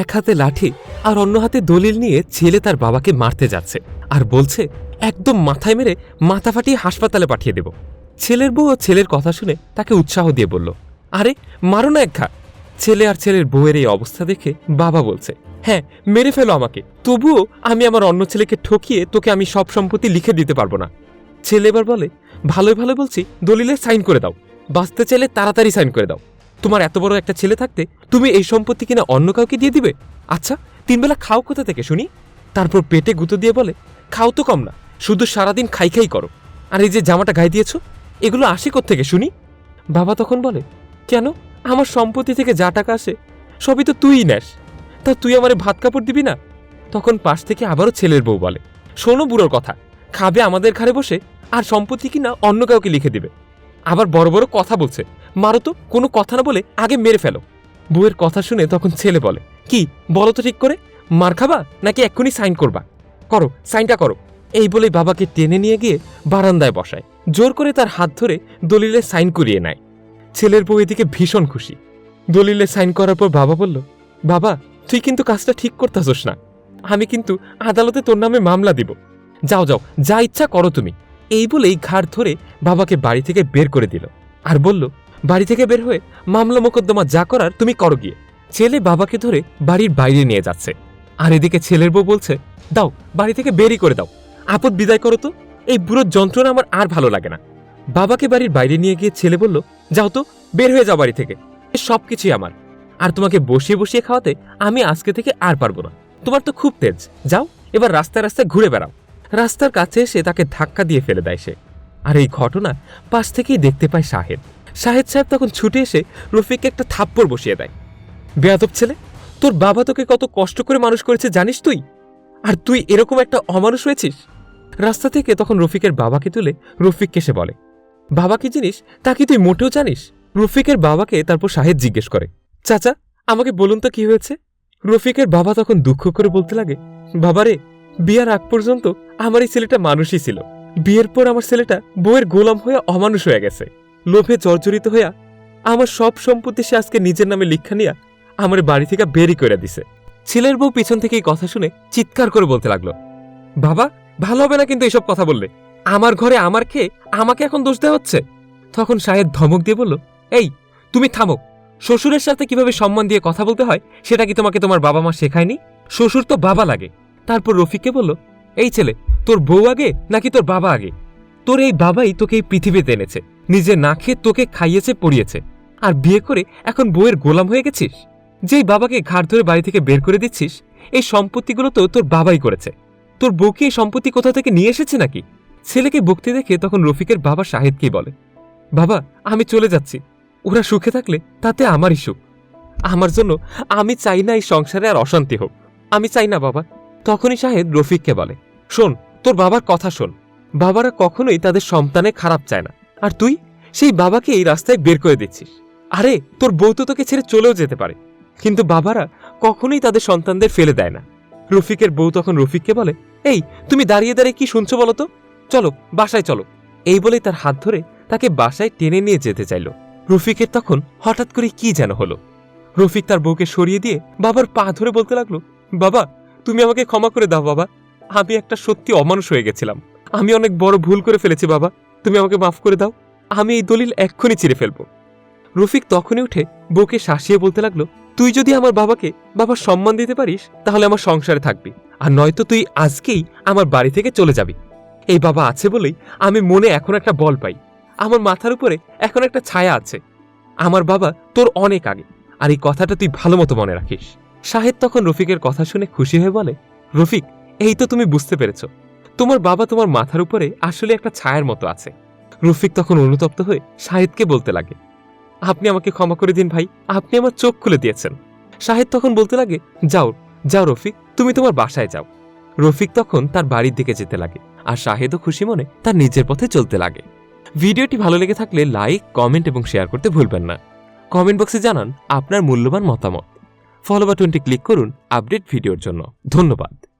এক হাতে লাঠি আর অন্য হাতে দলিল নিয়ে ছেলে তার বাবাকে মারতে যাচ্ছে আর বলছে, একদম মাথায় মেরে মাথা ফাটিয়ে হাসপাতালে পাঠিয়ে দেব। ছেলের বউ ছেলের কথা শুনে তাকে উৎসাহ দিয়ে বলল, আরে, মারো না এক ঘা ছেলে আর ছেলের বউয়ের এই অবস্থা দেখে বাবা বলছে হ্যাঁ মেরে ফেলো আমাকে। তবুও আমি আমার অন্য ছেলেকে ঠকিয়ে তোকে আমি সব সম্পত্তি লিখে দিতে পারব না। ছেলে এবার বলে, ভালোই ভালো বলছি, দলিলে সাইন করে দাও। বাঁচতে চাইলে তাড়াতাড়ি সাইন করে দাও। তোমার এত বড় একটা ছেলে থাকতে তুমি এই সম্পত্তি কিনা অন্য কাউকে দিয়ে দিবে? আচ্ছা তিনবেলা খাও কোথা থেকে শুনি? তারপর পেটে গুঁতো দিয়ে বলে, খাও তো কম না, শুধু সারাদিন খাই খাই করো। আর এই যে জামাটা গায়ে দিয়েছ, এগুলো আসে থেকে শুনি? বাবা তখন বলে, কেন? আমার সম্পত্তি থেকে যা টাকা আসে, সবই তো তুই নেস। তা তুই আমারে ভাত কাপড় দিবি না? তখন পাশ থেকে আবারও ছেলের বউ বলে, শোনো বুড়োর কথা, খাবে আমাদের ঘরে বসে, আর সম্পত্তি কিনা অন্য কাউকে লিখে দিবে। আবার বড় বড় কথা বলছে। মারো তো কোনো কথা না বলে আগে মেরে ফেলো। বউয়ের কথা শুনে তখন ছেলে বলে, কি, বলো তো ঠিক করে, মার খাবা নাকি এক্ষুনি সাইন করবা? করো, সাইনটা করো। এই বলেই বাবাকে টেনে নিয়ে গিয়ে বারান্দায় বসায়। জোর করে তার হাত ধরে দলিলে সাইন করিয়ে নেয়। ছেলের বউ এদিকে ভীষণ খুশি। দলিলে সাইন করার পর বাবা বলল, বাবা, তুই কিন্তু কাজটা ঠিক করতেছস না। আমি কিন্তু আদালতে তোর নামে মামলা দিব। যাও যাও, যা ইচ্ছা করো তুমি। এই বলেই ঘাড় ধরে বাবাকে বাড়ি থেকে বের করে দিল আর বলল, বাড়ি থেকে বের হয়ে মামলা মোকদ্দমা যা করার তুমি করো গিয়ে। ছেলে বাবাকে ধরে বাড়ির বাইরে নিয়ে যাচ্ছে। আর এদিকে ছেলের বউ বলছে, দাও, বাড়ি থেকে বেরই করে দাও। আপদ বিদায় করো তো। এই বুড়োর যন্ত্রণা আমার আর ভালো লাগে না। বাবাকে বাড়ির বাইরে নিয়ে গিয়ে ছেলে বলল, যাও তো, বের হয়ে যাও বাড়ি থেকে। সব কিছুই আমার। আর তোমাকে বসিয়ে বসিয়ে খাওয়াতে আমি আজকে থেকে আর পারব না। তোমার তো খুব তেজ। যাও, এবার রাস্তায় রাস্তায় ঘুরে বেড়াও। রাস্তার কাছে এসে তাকে ধাক্কা দিয়ে ফেলে দেয় সে। আর এই ঘটনা পাশ থেকেই দেখতে পায় শাহেদ। শাহেদ সাহেব তখন ছুটে এসে রফিককে একটা থাপ্পড় বসিয়ে দেয়। বেয়াদব ছেলে, তোর বাবা তোকে কত কষ্ট করে মানুষ করেছে জানিস তুই? আর তুই এরকম একটা অমানুষ হয়েছিস? রাস্তা থেকে তখন রফিকের বাবাকে তুলে রফিককে সে বলে, বাবা কি জিনিস? তা কি তুই মোটেও জানিস? রফিকের বাবাকে তারপর শাহেদ জিজ্ঞেস করে, চাচা, আমাকে বলুন তো কি হয়েছে? রফিকের বাবা তখন দুঃখ করে বলতে লাগে, বাবারে বিয়ার আগ পর্যন্ত আমার এই ছেলেটা মানুষই ছিল। বিয়ের পর আমার ছেলেটা বউয়ের গোলাম হয়ে অমানুষ হয়ে গেছে। লোভে জর্জরিত হইয়া আমার সব সম্পত্তি সে আজকে নিজের নামে লিখা নিয়া আমার বাড়ি থেকে বেরি করে দিছে। ছেলের বউ পিছন থেকে এই কথা শুনে চিৎকার করে বলতে লাগল, বাবা, ভালো হবে না কিন্তু এসব কথা বললে? আমার ঘরে আমার খেয়ে আমাকে এখন দোষ দেওয়া হচ্ছে? তখন শাহেদ ধমক দিয়ে বলল, এই, তুমি থামো। শ্বশুরের সাথে কীভাবে সম্মান দিয়ে কথা বলতে হয় সেটা কি তোমাকে তোমার বাবা মা শেখায়নি? শ্বশুর তো বাবা লাগে। তারপর রফিককে বলল, এই ছেলে, তোর বউ আগে নাকি তোর বাবা আগে? তোর এই বাবাই তোকে এই পৃথিবীতে এনেছে, নিজে না খেয়ে তোকে খাইয়েছে, পড়িয়েছে। আর বিয়ে করে এখন বউয়ের গোলাম হয়ে গেছিস? যেই বাবাকে ঘাট ধরে বাড়ি থেকে বের করে দিচ্ছিস, এই সম্পত্তিগুলো তো তোর বাবাই করেছে। তোর বউকে এই সম্পত্তি কোথা থেকে নিয়ে এসেছে নাকি? ছেলেকে বকতে দেখে তখন রফিকের বাবা শাহেদকেই বলে, বাবা, আমি চলে যাচ্ছি। ওরা সুখে থাকলে তাতে আমারই সুখ। আমার জন্য আমি চাই না এই সংসারে আর অশান্তি হোক। আমি চাই না, বাবা তখনই শাহেদ রফিককে বলে, শোন, তোর বাবার কথা শোন। বাবারা কখনোই তাদের সন্তানে খারাপ চায় না। আর তুই সেই বাবাকে এই রাস্তায় বের করে দিচ্ছিস। আরে, তোর বউ তো তোকে ছেড়ে চলেও যেতে পারে। কিন্তু বাবারা কখনোই তাদের সন্তানদের ফেলে দেয় না। রফিকের বউ তখন রফিককে বলে, এই, তুমি দাঁড়িয়ে দাঁড়িয়ে কি শুনছো বলো তো? চলো, বাসায় চলো। এই বলেই তার হাত ধরে তাকে বাসায় টেনে নিয়ে যেতে চাইল। রফিকের তখন হঠাৎ করে কি যেন হলো। রফিক তার বউকে সরিয়ে দিয়ে বাবার পা ধরে বলতে লাগল, বাবা তুমি আমাকে ক্ষমা করে দাও, বাবা। আমি একটা সত্যি অমানুষ হয়ে গেছিলাম। আমি অনেক বড় ভুল করে ফেলেছি, বাবা। তুমি আমাকে মাফ করে দাও। আমি এই দলিল এক্ষুনি চিরে ফেলব। রফিক তখনই উঠে বউকে শাসিয়ে বলতে লাগল, তুই যদি আমার বাবাকে বাবার সম্মান দিতে পারিস, তাহলে আমার সংসারে থাকবি। আর নয়তো তুই আজকেই আমার বাড়ি থেকে চলে যাবি। এই বাবা আছে বলেই আমি মনে এখন একটা বল পাই। আমার মাথার উপরে এখন একটা ছায়া আছে। আমার বাবা তোর অনেক আগে। আর এই কথাটা তুই ভালো মতো মনে রাখিস। শাহেদ তখন রফিকের কথা শুনে খুশি হয়ে বলে, রফিক, এই তো তুমি বুঝতে পেরেছ। তোমার বাবা তোমার মাথার উপরে আসলে একটা ছায়ার মতো আছে। রফিক তখন অনুতপ্ত হয়ে শাহেদকে বলতে লাগে, আপনি আমাকে ক্ষমা করে দিন ভাই, আপনি আমার চোখ খুলে দিয়েছেন। শাহেদ তখন বলতে লাগে, যাও যাও রফিক, তুমি তোমার বাসায় যাও। রফিক তখন তার বাড়ির দিকে যেতে লাগে, আর শাহেদও খুশি মনে তার নিজের পথে চলতে লাগে। ভিডিওটি ভালো লেগে থাকলে লাইক, কমেন্ট এবং শেয়ার করতে ভুলবেন না। কমেন্ট বক্সে জানান আপনার মূল্যবান মতামত। ফলো বাটনটি ক্লিক করুন আপডেট ভিডিওর জন্য। ধন্যবাদ।